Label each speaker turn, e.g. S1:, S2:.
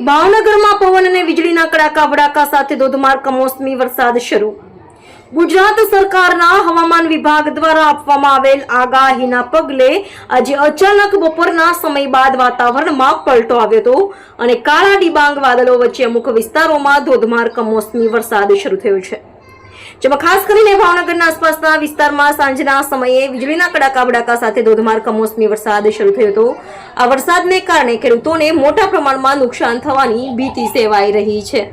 S1: ભાવનગરમાં પવન અને વીજળીના કડાકા ભડાકા સાથે ધોધમાર કમોસમી વરસાદ શરૂ. ગુજરાત સરકારના હવામાન વિભાગ દ્વારા આપવામાં આવેલ આગાહીના પગલે આજે અચાનક બપોરના સમય બાદ વાતાવરણમાં પલટો આવ્યો હતો અને કાળા ડિબાંગ વાદળો વચ્ચે અમુક વિસ્તારોમાં ધોધમાર કમોસમી વરસાદ શરૂ થયો છે. જેમાં ખાસ કરીને ભાવનગરના આસપાસના વિસ્તારમાં સાંજના સમયે વીજળીના કડાકા બડાકા સાથે ધોધમાર કમોસમી વરસાદ શરૂ થયો હતો. આ વરસાદને કારણે ખેડૂતોને મોટા પ્રમાણમાં નુકસાન થવાની ભીતિ સેવાઈ રહી છે.